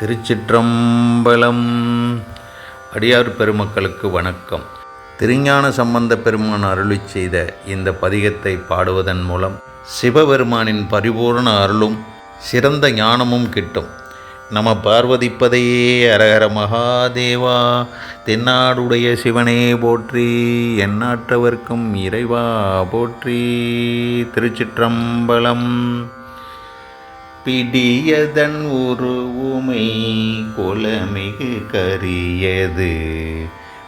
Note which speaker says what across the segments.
Speaker 1: திருச்சிற்றம்பலம். அடியார் பெருமக்களுக்கு வணக்கம். திருஞான சம்பந்த பெருமான் அருளி செய்த இந்த பதிகத்தை பாடுவதன் மூலம் சிவபெருமானின் பரிபூர்ண அருளும் சிறந்த ஞானமும் கிட்டும். நம பார்வதிப்பதையே அரகர மகாதேவா தென்னாடுடைய சிவனே போற்றி எண்ணாற்றவர்க்கும் இறைவா போற்றி. திருச்சிற்றம்பலம். பிடியதன் உருவுமை குலமிகு கரியது.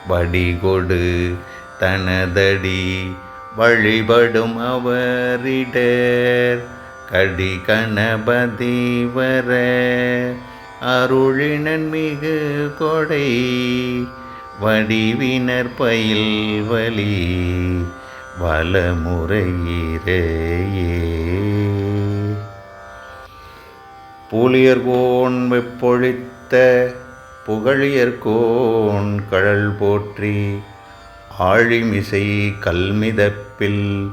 Speaker 1: வடிகொடு தனதடி வழிபடும் அவரிடர். கடி கணபதி வர அருளினன் மிகு கொடை. வடிவினர் பயில் வலி வலமுறையிலேயே பூலியர்கோன் வெப்பொழித்த புகழியர்கோன் கழல் போற்றி ஆழிமிசை கல்மிதப்பில்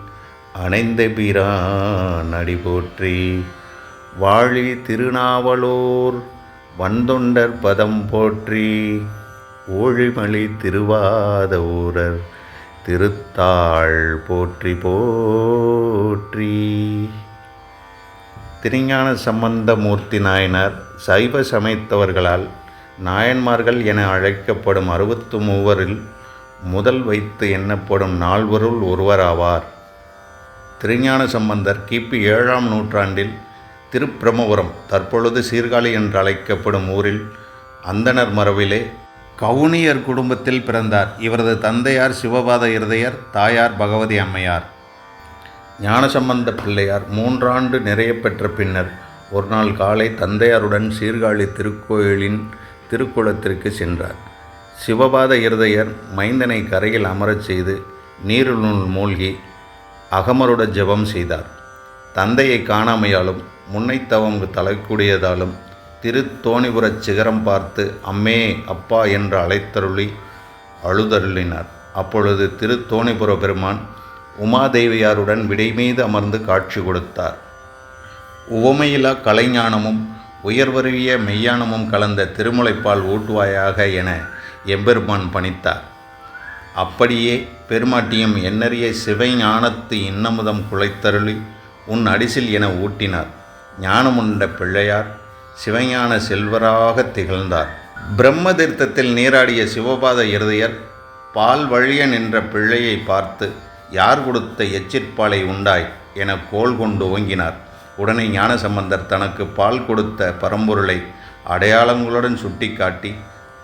Speaker 1: அணைந்த பிரான் அடி போற்றி. வாழி திருநாவலூர் வந்தொண்டர் பதம் போற்றி. ஊழிமலி திருவாத ஊரர் திருத்தாள் போற்றி போற்றி. திருஞான சம்பந்தமூர்த்தி நாயனார் சைவ சமைத்தவர்களால் நாயன்மார்கள் என அழைக்கப்படும் அறுபத்து மூவரில் முதல் வைத்து எண்ணப்படும் நால்வருள் ஒருவராவார். திருஞான சம்பந்தர் கிபி ஏழாம் நூற்றாண்டில் திருப்பிரமபுரம் தற்பொழுது சீர்காழி என்று அழைக்கப்படும் ஊரில் அந்தணர் மரபிலே கவுனியர் குடும்பத்தில் பிறந்தார். இவரது தந்தையார் சிவபாத இருதயர் தாயார் பகவதி அம்மையார். ஞானசம்பந்த பிள்ளையார் மூன்றாண்டு நிறைய பெற்ற பின்னர் ஒரு நாள் காலை தந்தையாருடன் சீர்காழி திருக்கோயிலின் திருக்குளத்திற்கு சென்றார். சிவபாத இருதயர் மைந்தனை கரையில் அமரச் செய்து நீருளுள் மூழ்கி அகமருட ஜெபம் செய்தார். தந்தையை காணாமையாலும் முன்னைத்தவம் தலைக்கூடியதாலும் திருத்தோணிபுரச் சிகரம் பார்த்து அம்மே அப்பா என்று அழைத்தருளி அழுதருளினார். அப்பொழுது திருத்தோணிபுர பெருமான் உமாதேவியாருடன் விடை மீது அமர்ந்து காட்சி கொடுத்தார். உவமையிலா கலைஞானமும் உயர்வருவிய மெய்யானமும் கலந்த திருமுலைப்பால் ஊட்டுவாயாக என எம்பெருமான் பணித்தார். அப்படியே பெருமாட்டியும் எண்ணறிய சிவஞானத்து இன்னமுதம் குலைத்தருளி உன் அடிசில் என ஊட்டினார். ஞானமுண்ட பிள்ளையார் சிவஞான செல்வராக திகழ்ந்தார். பிரம்ம தீர்த்தத்தில் நீராடிய சிவபாத இருதயர் பால் வழிய நின்ற பிள்ளையை பார்த்து யார் கொடுத்த எச்சிற்பாலை உண்டாய் என கோல் கொண்டு ஓங்கினார். உடனே ஞானசம்பந்தர் தனக்கு பால் கொடுத்த பரம்பொருளை அடையாளங்களுடன் சுட்டிக்காட்டி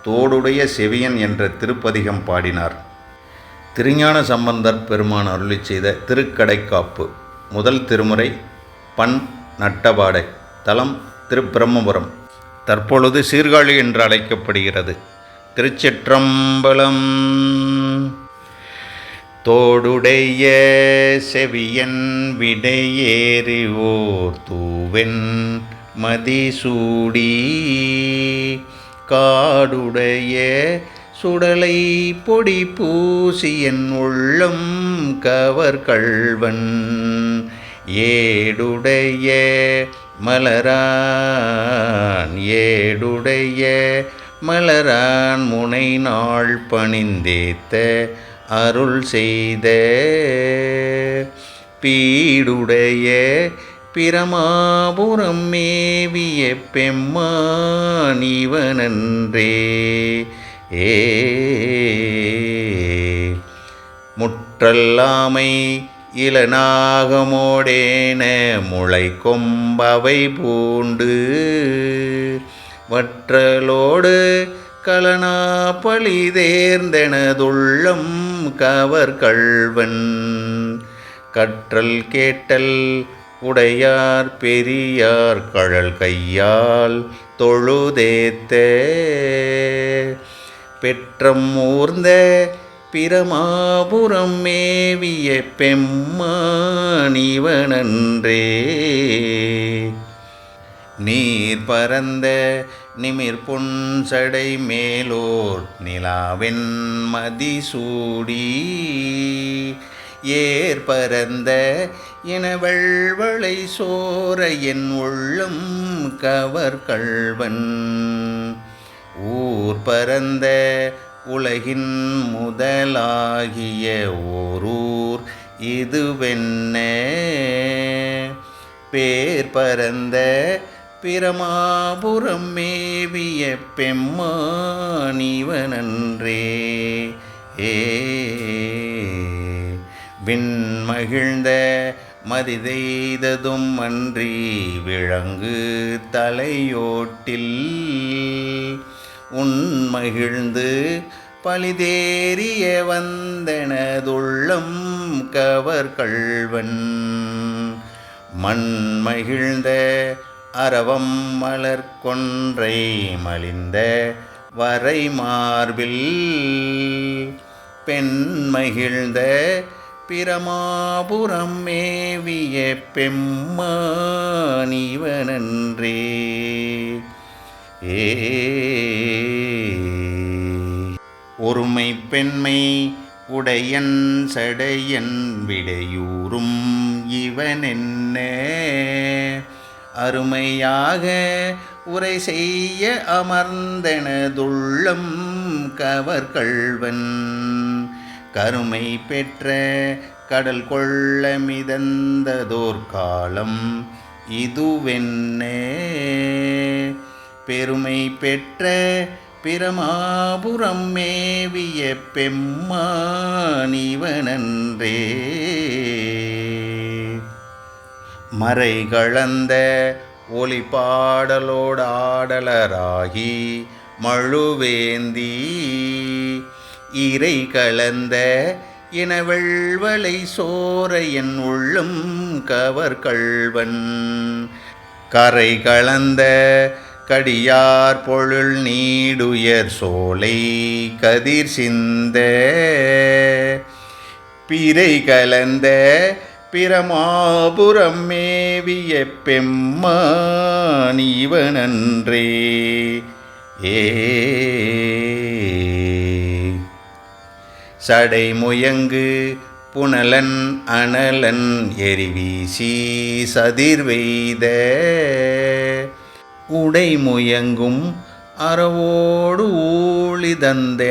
Speaker 1: தோடுடைய செவியன் என்ற திருப்பதிகம் பாடினார். திருஞான சம்பந்தர் பெருமான் அருளி செய்த திருக்கடைக்காப்பு முதல் திருமுறை பண் நட்டபாடை தலம் திருப்பிரம்மபுரம் தற்பொழுது சீர்காழி என்று அழைக்கப்படுகிறது. திருச்சிற்றம்பலம் தோடுடைய செவியன் விடையேறி ஓர் தூவென் மதிசூடி. காடுடைய சுடலை பொடி பூசியன் உள்ளம் கவர் கள்வன். ஏடுடைய மலரான் ஏடுடைய மலரான் முனை நாள் பணிந்தேத்த அருள் செய்த. பீடுடைய பிரமாபுரம் மேவிய பெம்மானிவனன்றே ஏ. முற்றல்லாமை இளநாகமோடேன முளை கொம்பவை பூண்டு. வற்றலோடு கலனா பழிதேர்ந்தெனதுள்ளம் கவர் கள்வன். கற்றல் கேட்டல் உடையார் பெரியார் கழல் கையால் தொழுதேத்த. பெற்றம் ஊர்ந்த பிரமாபுரம் மேவிய பெம்மானிவனன்றே நீர் பரந்த நிமிர் பொன்சடை மேலோர் நிலாவென் மதிசூடி. ஏர் பரந்த இனவெள்வளை சோர என் உள்ளம் கவர் கள்வன். ஊர் பரந்த உலகின் முதலாகிய ஓரூர் இதுவென்ன? பேர் பரந்த பிரமாபுரம் மேவிய பெம்மானிவனன்றே. ஏ விண்மகிழ்ந்த மதிதெய்ததும் அன்றி விளங்கு தலையோட்டில். உன்மகிழ்ந்து பழிதேறிய வந்தனதுள்ளம் கவர் கள்வன் மண்மகிழ்ந்த அரவம் மலர் கொன்றை மலிந்த வரை மார்பில். பெண்மகிழ்ந்த பிரமாபுரம் மேவிய பெம்மானிவனன்றே. ஏ. ஒருமை பெண்மை உடையன் சடையன் விடையூறும் இவனென்ன? அருமையாக உரை செய்ய அமர்ந்தனதுள்ளம் கவர் கள்வன் கருமை பெற்ற கடல் கொள்ள மிதந்ததோர் காலம் இதுவென்ன. பெருமை பெற்ற பிரமாபுரம் மேவிய பெம்மானிவனன்றே மறை கலந்த ஒளிப்பாடலோடாடலராகி மழுவேந்தி. இறை கலந்த இனவெள்வலை சோர என் உள்ளம் கவர் கள்வன். கரை கலந்த கடியார் பொருள் நீடுயர் சோலை கதிர் சிந்த. பிறை கலந்த பிரமாபுரம் மேவிய பெம்மானிவனன்றே ஏ. சடைமுயங்கு புனலன் அனலன் எரிவீசி சதிர்வெய்த உடைமுயங்கும் அறவோடு ஊழிதந்தெனதுள்ளம்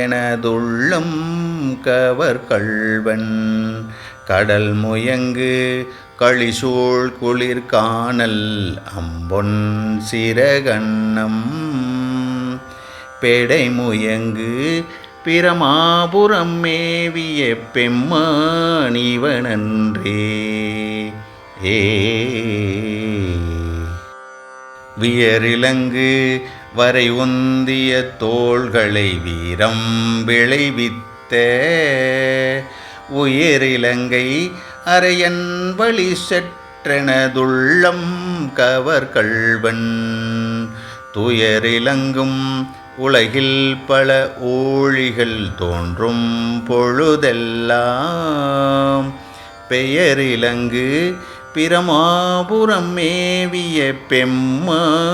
Speaker 1: கவர் கள்வன். கடல் முயங்கு களிசூழ் குளிர் காணல் அம்பொன் சிறகண்ணம் பெடை முயங்கு பிரமாபுரம் மேவிய பெம்மானிவனன்றே ஏ. வியரிலங்கு வரை உந்திய தோள்களை வீரம் விளைவித்த. உயரிலங்கை அரையன் வழி செற்றெனதுள்ளம் கவர் கள்வன். துயரிலங்கும் உலகில் பல ஊழிகள் தோன்றும் பொழுதெல்லாம். பெயரிலங்கு பிரமாபுரம் மேவிய பெம்மானிவனன்றே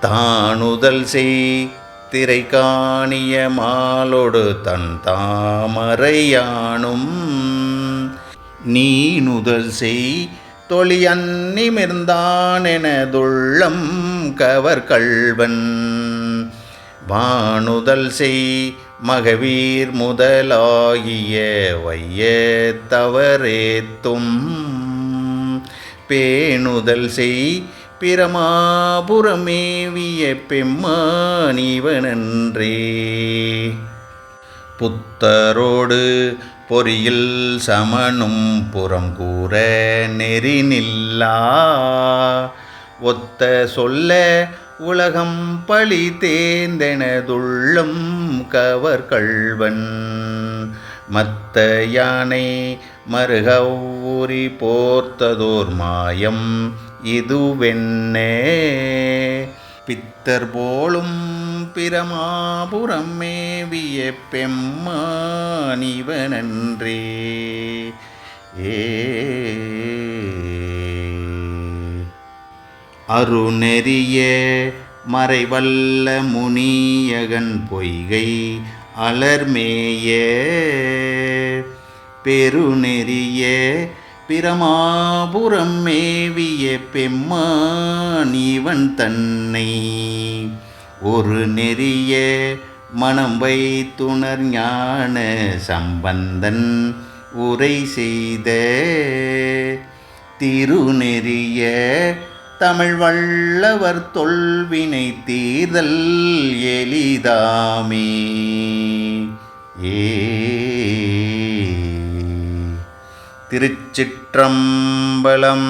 Speaker 1: தானுதல் செய் திரை காணிய மாலொடு தன் தாமரையானும் நீ நுதல் செய் தொழியன்னிமிர்ந்தானெனதுள்ளம் கவர் கள்வன். வானுதல் செய் மகவீர் முதலாகிய வைய தவறேத்தும் பேணுதல் செய் பிரமாபுரமேவிய பெம்மானிவனன்றே. புத்தரோடு பொறியில் சமனும் புறம் கூற நெறி நில்லா ஒத்த சொல்ல உலகம் பழி தேர்ந்தெனதுள்ளம் கவர் கள்வன். மத்த யானை மருகவுரி போர்த்ததோர் மாயம் இதுவென்னே? பித்தர் போலும் பிரமாபுரம் மேவிய பெம்மானிவனன்றே. ஏ. அருநெறிய மறைவல்ல முனியகன் பொய்கை அலர்மேய. பெருநெறிய பிரமாபுரம் மேவிய பெம்மானிவன் தன்னை ஒரு நெறிய மனம் வைத்துணர் ஞான சம்பந்தன் உரை செய்த திருநெறிய தமிழ் வல்லவர் தொல்வினை தீர்தல் எளிதாமே. ஏ திருச்சிற்றம்பலம்.